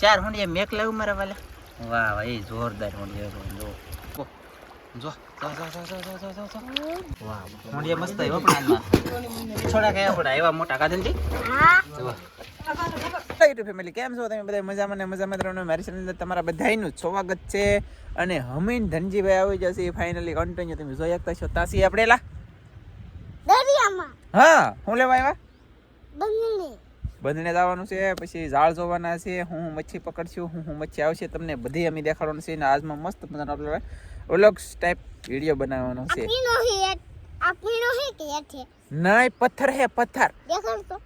ચાર હોંડિયા મેક લાવું મારા વાલા. વાહ વાહ એ જોરદાર હોંડિયા જો. છોડા એવા મોટા કાધનજી ફેમિલી કેમ છો? તમે બધા મજામાં ને મજામાં? ત્રણ મારી ચેનલ તમારા બધાનું સ્વાગત છે. અને હમીન ધનજીભાઈ આવી જશે ફાઇનલી કન્ટિન્યુ તમે જોઈ શકતા છો. તાસી આપડેલા દરિયામાં. હા શું લેવા આવ્યા? બંધને જવાનું છે પછી ઝાડ જોવાના છે હું મચ્છી પકડશું હું હું મચ્છી આવશે તમને બધી અમે દેખાડવાનું છે ને આજમાં મસ્ત મજાનો આપણે વ્લોગ્સ ટાઈપ વીડિયો બનાવવાનો છે. નહીં પથ્થર હે પથ્થર.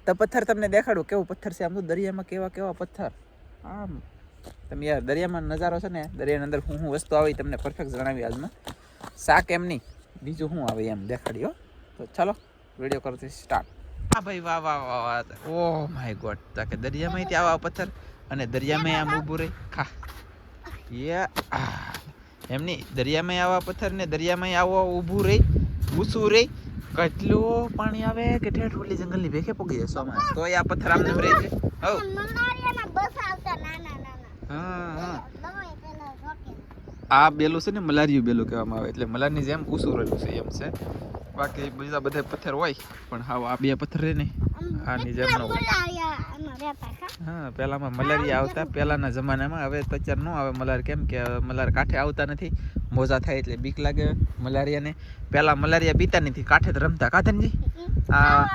તો પથ્થર તમને દેખાડું કેવું પથ્થર છે આમ તો દરિયામાં કેવા કેવા પથ્થર. આમ તમે યાર દરિયામાં નજારો છે ને દરિયાની અંદર હું હું વસ્તુ આવી તમને પરફેક્ટ જણાવી આજમાં. શાક એમ નહીં બીજું શું આવે એમ દેખાડ્યો તો ચાલો વીડિયો કરતી સ્ટાર્ટ હા ભાઈ વાહ વાહ વાહ વાહ ઓ માય ગોડ તાકે દરિયામાં આવા પથ્થર અને દરિયામાં આમ ઊભું રહે. ખા. યા એમની દરિયામાં આવા પથ્થર ને દરિયામાં આવો ઊભું રહે ઊંચું રહે. કેટલું પાણી આવે? કે ઠેઠ ઓલી જંગલની ભેખે પગી જશો આમાં તો આ પથ્થર આમ રહે છે. હા હા. આ બેલું છે ને મલારિયું બેલું કહેવામાં આવે. એટલે મલારની જેમ ઉસુરેલું છે એમ છે. બાકી બીજા બધા પથ્થર હોય પણ હાવ આ બે પથ્થર ને. આની જેમ ન હા પહેલામાં મલેરિયા આવતા પહેલાના જમાનામાં. હવે અત્યારે ન આવે મલાર કેમ કે મલાર કાંઠે આવતા નથી. મોજા થાય એટલે બીક લાગે મલેરિયાને. પહેલા મલેરિયા પીતા નથી કાંઠે જ રમતા. કાધનજી હા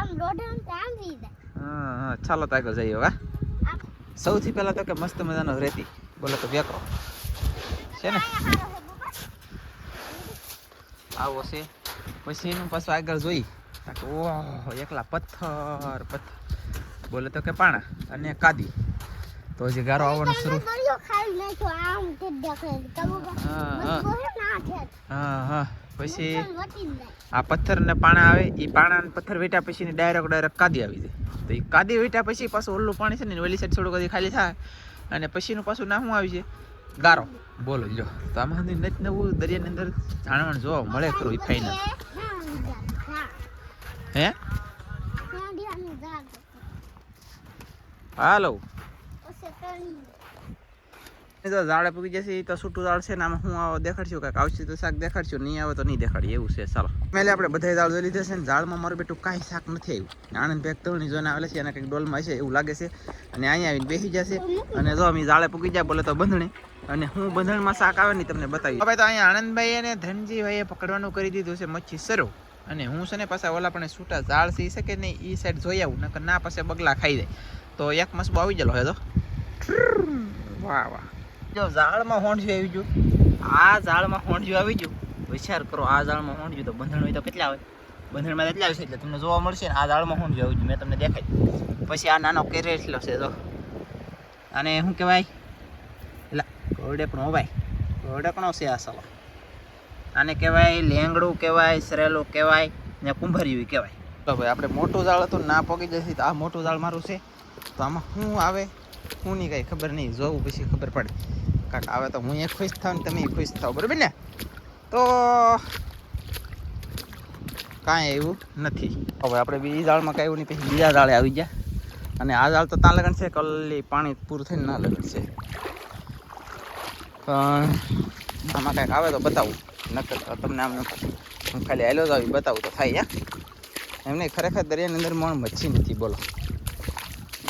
હા ચાલો તો આગળ જઈએ વા સૌથી પહેલા તો કે મસ્ત મજાનો રેતી. બોલો તો વેકો. છે ને? આવો છે. પછી એનું પાછું આગળ જોઈ. ઓહ એકલા પથ્થર પથ્થર. બોલે તો કે પાણા અને કાદી. તો હજી ગારો આવવાનો શરૂ. હા હા. પછી આ પથ્થર ને પાણા આવે એ પાણા ને પથ્થર વેટ્યા પછી ડાયરેક્ટ ડાયરેક્ટ કાદી આવી જાય. તો એ કાદી વેટ્યા પછી પાછું ઓલું પાણી છે ને ઓલી સાઈડ થોડું કદી ખાલી થાય. અને પછીનું પાછું નાહું આવી છે ગારો. બોલો જો તો આમાં હજી નવું દરિયાની અંદર જાણવાનું જોવા મળે ખરું એ ફાઈનલ હે? હાલો. તો ઝાડે પૂકી જશે તો છૂટું ઝાડ છે ને આમાં હું આવો દેખાડશું, કાંઈક આવશે તો શાક દેખાડશું, નહીં આવે તો નહીં દેખાડીએ, એવું છે, ચાલો. મેલે આપણે બધા ઝાડ જોઈ લીધા છે ને, ઝાડમાં મારું બેટું કાંઈ શાક નથી આવ્યું. આણંદ ભેગ તળની જોઈને આવેલા છે એના કંઈક ડોલમાં છે એવું લાગે છે. અને અહીંયા આવીને બેસી જશે. અને જો અમે ઝાડે પૂકી જાય, બોલે તો બંધણી. અને હું બંધણમાં શાક આવે ને તમને બતાવી હવે તો અહીંયા આનંદભાઈ અને ધનજીભાઈએ પકડવાનું કરી દીધું છે મચ્છી સરો અને હું છે ને પાછા ઓલા પણ છૂટા ઝાડ સી શકે ને એ સાઈડ જોઈ આવું, નકર ના પાસે બગલા ખાઈ જાય. તો એક મસબો આવી ગયેલો હે તો. વાહ વાહ. જો ઝાડમાં હોંઢિયું આવી ગયું. આ ઝાડમાં હોંઢિયું આવી ગયું. વિચાર કરો, આ ઝાડમાં હોંઢિયું તો બંધણ હોય તો કેટલા હોય? બંધણમાં એટલા આવશે એટલે તમને જોવા મળશે ને, આ ઝાડમાં હોંઢિયું આવી ગયું, મેં તમને દેખાય પછી આ નાનો કેરેટલો છે તો. અને શું કહેવાય ઘોડેકણો ભાઈ ઘોડેકણો છે આ સલો. આને કહેવાય લેંગડું કહેવાય સરેલું કહેવાય, ને કુંભર્યું કહેવાય. તો ભાઈ, આપણે મોટું ઝાડ હતું ના પોગી જશે તો આ મોટું ઝાડ મારું છે. તો આમાં શું આવે શું નહીં કાંઈ ખબર નહીં, જોવું પછી ખબર પડે. કાંક આવે તો હું એ ખુશ થાવ ને તમે ખુશ થાવ બરાબર ને? તો કાંઈ એવું નથી. હવે આપણે બીજી જાળમાં કાંઈ એવું નહીં, પછી બીજા જાળે આવી ગયા. અને આ ઝાડ તો ત્યાં લગન છે, કલ્લી પાણી પૂરું થઈને ના લગન છે. આમાં કાંઈક આવે તો બતાવું. નકર તમને આમ હું ખાલી આવેલો જ આવી, બતાવું તો થાય એમ નહીં, ખરેખર દરિયાની અંદર મણ મચ્છી નથી, બોલો.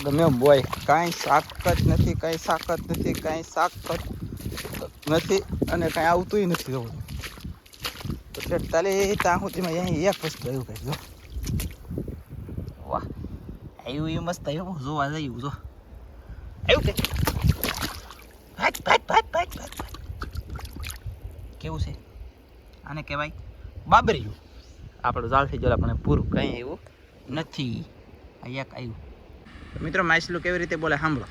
ગમે બોય કાંઈ જ નથી, કાંઈ જ નથી, કાંઈ જ નથી અને કાંઈ આવતુંય નથી જવું એટલે તાલે ત્યાં સુધીમાં અહીં એક વસ્તુ આવ્યું કંઈક, જો. વાહ, આવ્યું એ મસ્ત, આવ્યું, જોવા જયું જો. આવ્યું કે? ભાટ ભાટ ભાટ ભાટ કેવું છે? આને કહેવાય બાબરિયું. આપણું ઝાલથી જલ આપણે પૂરું. કંઈ એવું નથી. અહીંયા આવ્યું. મિત્રો માછલું કેવી રીતે બોલે સાંભળો.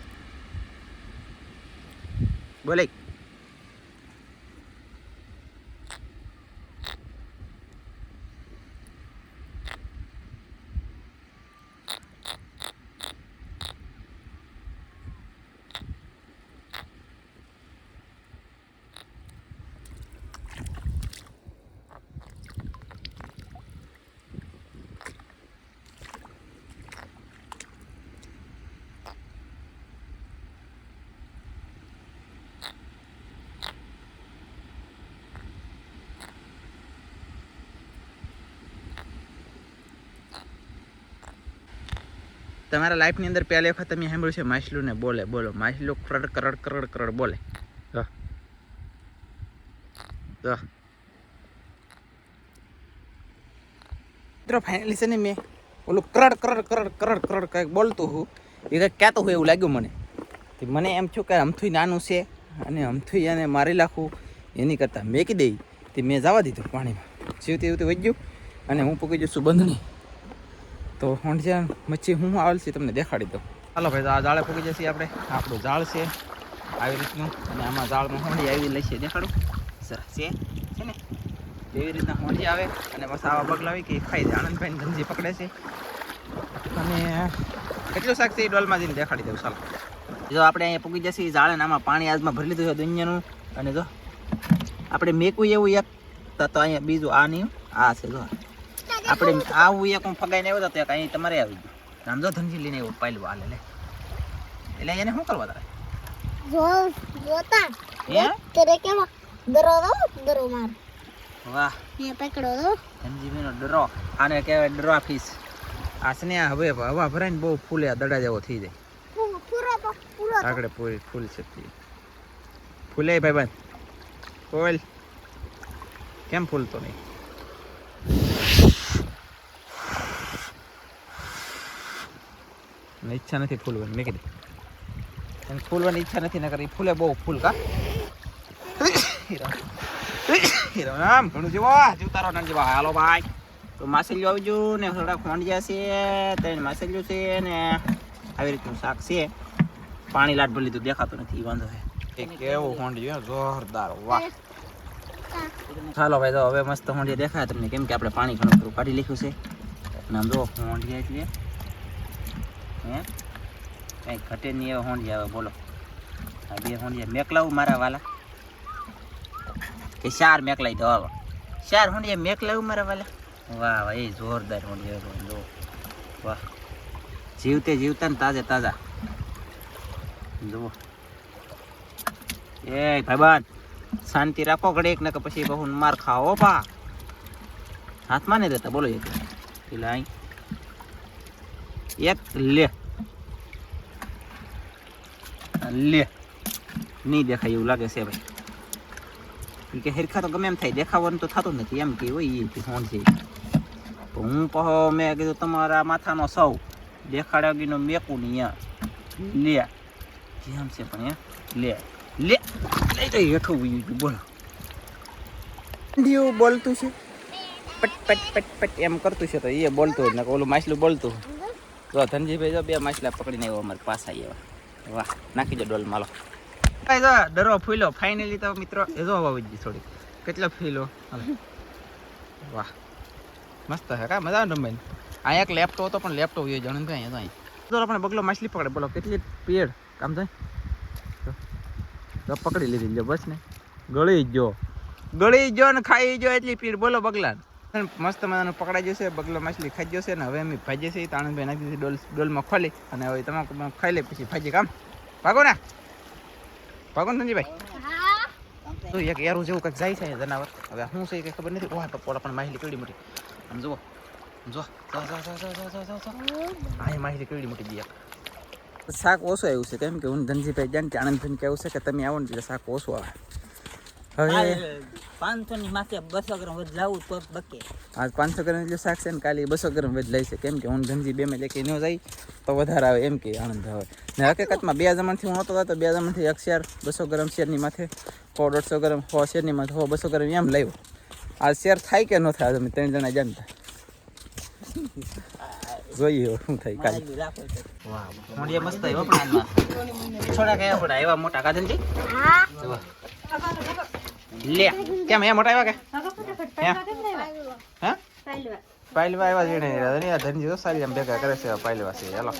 બોલે. તમારા લાઈફની અંદર પહેલી વખત તમે સાંભળ્યું છે માછલું ને બોલે બોલો માછલું કરડ કરડ કરડ કરડ બોલે. જો જો મિત્રો ફાઇનલી છે ને મેં ઓલું કરડ કરડ કરડ કરડ કરડ કંઈક બોલતું હું. એ કંઈક કહેતો હોય એવું લાગ્યું મને. તે મને એમ થયું કે અમથું નાનું છે અને અમથું એને મારી નાખું. એની કરતાં મેં દઈ તે મેં જવા દીધું પાણીમાં. જીવતી જીવતી વહી અને હું પૂકી જઈશું બંધણી તો હોંડિયા મચ્છી હું આવેલ છે તમને દેખાડી દઉં. ચાલો ભાઈ આ જાળે પૂકી જશે આપણે. આપણું જાળ છે, આવી રીતનું. અને આમાં જાળમાં હોંડી આવી લઈશે દેખાડું. સરસ છે છે ને? એવી રીતના હોંડી આવે અને બસ આવા પગલા આવી કે ખાઈ જાય. આનંદભાઈ ધંધી પકડે છે. અને કેટલું શાક છે એ ડોલમાં જઈને દેખાડી દઉં, ચાલો. જો આપણે અહીંયા પૂકી જશે જાળે આમાં પાણી આજમાં ભરી લીધું છે દુનિયાનું. અને જો, આપણે મેકવું એવું એક તો અહીંયા બીજું આ નહીં, આ છે, જો. આપણે આવું એક હું ફગાઈને આવ્યો હતો અહીં તમારે આવી ગયું. આમ જો ધનજી લઈને આવ્યો પાયલું હાલે લે. એટલે એને શું કરવા તારે? જોતા. હે? તેરે કેવા? દરો દો દરો માર. વાહ. ને પકડો દો. ધનજીનો ડરો. આને કહેવાય ડરો ફીસ આ છે ને આ હવે હવા ભરાઈને બહુ ફૂલે દડા જેવો થઈ જાય. આગળ પૂરી ફૂલ છે ફૂલે ભાઈ બંધ ફૂલ કેમ ફૂલતો નહીં? ઈચ્છા નથી ફૂલવાની. મેં કીધું. એને ફૂલવાની ઈચ્છા નથી નકર એ ફૂલે બહુ ફૂલ કા? નામ ઘણું જીવો જીવતારો ના જીવા હાલો ભાઈ. તો માસેલિયો આવજો ને થોડા ખોંડિયા છે ત્રણ માસેલિયું છે ને આવી રીતનું શાક છે. પાણી લાટ ભરી લીધું દેખાતું નથી વાંધો છે. કેવું હોંડિયું જોરદાર વાહ. ચાલો ભાઈ તો હવે મસ્ત હોંડિયા દેખાય તમને. કેમ કે આપણે પાણી ઘણું કાઢી લીધું છે. અને આમ જો હોંડિયા એટલે. હે? કંઈ ઘટે નહીં એવા હોંડિયા આવે, બોલો. આ બે હોંડિયા મેકલાવું મારા વાલા. કે ચાર મેકલાઈ દો, આવો. ચાર હોંડિયા મેકલાવું મારા વાલા? વાહ વાહ, એ જોરદાર હોંડિયા જો. વાહ. જીવતે જીવતા ને તાજે તાજા. જુઓ. એ ભાઈબાન શાંતિ રાખો ઘડીક ને પછી બહુ માર ખાઓ પા હાથમાં નહીં રહેતા બોલો એક. પેલા અહીં એક લે લે નહીં દેખાય એવું લાગે છે ભાઈ. કે હેરખા તો ગમે એમ થાય દેખાવાનું તો થતું નથી. એમ કે હોય એ ફોન છે. હું કહો મેં કીધું તમારા માથાનો સૌ. દેખાડ્યા ગીનો મેકું નહીં લે. કેમ છે પણ લે. લે. લઈ તો હેઠું બોલો. ઢીયું બોલતું છે. પટ પટ પટ પટ. એમ કરતું છે તો એ બોલતું ને ઓલું માછલું બોલતું જો ધનજીભાઈ જો બે માછલા પકડીને આવ્યો અમારે પાછા આવ્યા. વાહ, નાખી દો ડોલ માલો. ભાઈ જો ડરો ફૂલો. ફાઇનલી તો મિત્રો, એ જો હવા વધી થોડી કેટલો ફીલો? વાહ. મસ્ત હે, કા? મજા આવે રમવાની? અહીંયા એક લેપટોપ હતો, પણ લેપટોપ હોય, જણ ભાઈ અહીંયા તો આપણે બગલો માછલી પકડે. બોલો, કેટલી પેડ કામ થાય? જો. જો, પકડી લીધી લ્યો બસ ને. ગળી જ જો ગળી જો ને ખાઈ જો એટલી પીડ બોલો બગલા મસ્ત મજાનું પકડાઈ જશે બગલો માછલી ખાઈ જશે ને હવે અમે ભાજી છે તાણુભાઈ નાખી ડોલ ડોલમાં ખોલી, અને હવે તમાકુ ખાઈ લે પછી ભાજી કામ? ભાગો ને? ભાગો ને સંજીભાઈ તો એક એરું જેવું કંઈક જાય છે જનાવર. હવે શું છે કે ખબર નથી? ઓહ પપ્પોલા પણ માછલી કેવડી મોટી. આમ જુઓ જો એ માછલી કેવડી મોટી બી શાક ઓછું આવ્યું છે, કેમ કે હું ધનજીભાઈ જાણ કે આનંદભાઈ કેવું છે કે તમે આવો ને એટલે શાક ઓછો આવે. હવે પાંચસો ની માથે બસો ગ્રામ વધુ લાવું તો બકે. આજ પાંચસો ગ્રામ જેટલું શાક છે ને કાલે બસો ગ્રામ વધ લઈ છે. કેમ કે હું ધનજી બે માં લેકે ન જાય તો વધારે આવે એમ કે આનંદ આવે. ને હકીકતમાં બે જમણથી હું નહોતો તો બે જમણથી એક શેર બસો ગ્રામ શેરની માથે સો દોઢસો ગ્રામ સો શેરની માથે સો બસો ગ્રામ એમ લાવ્યો. આ શેર થાય કે ન થાય તમે ત્રણ જણા જાણતા. જોઈએ શું થાય કાલે. મોડિયા મસ્ત આવ્યો પણ આમાં થોડા કયા પણ આવ્યા મોટા કાધનજી હા. જોવા. લે. કેમ એ મોટા આવ્યા કે? હે? હા? પાયલવા. આવ્યા છે ને ધનજી તો સારી આમ ભેગા કરે છે પાયલવા છે. હાલો,